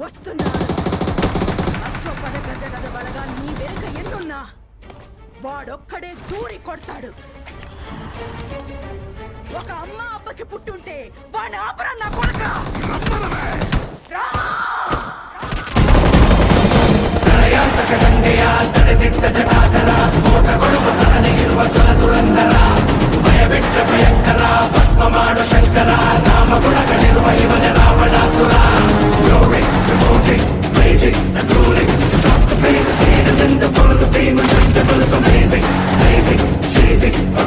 వస్తున్నాడు అశ్వపద గజగద బలగా నీ వెనుక ఎన్నున్నా? వాడొక్కడే దూరి కొడతాడు. ఒక అమ్మ అబ్బకి పుట్టుంటే వాడి ఆపరా నా కొడుక? రా! భయంకర భస్మమాడు Shankara. రామగుణ నిర్వహిమన Ravanasura Freezing, blazing, seizing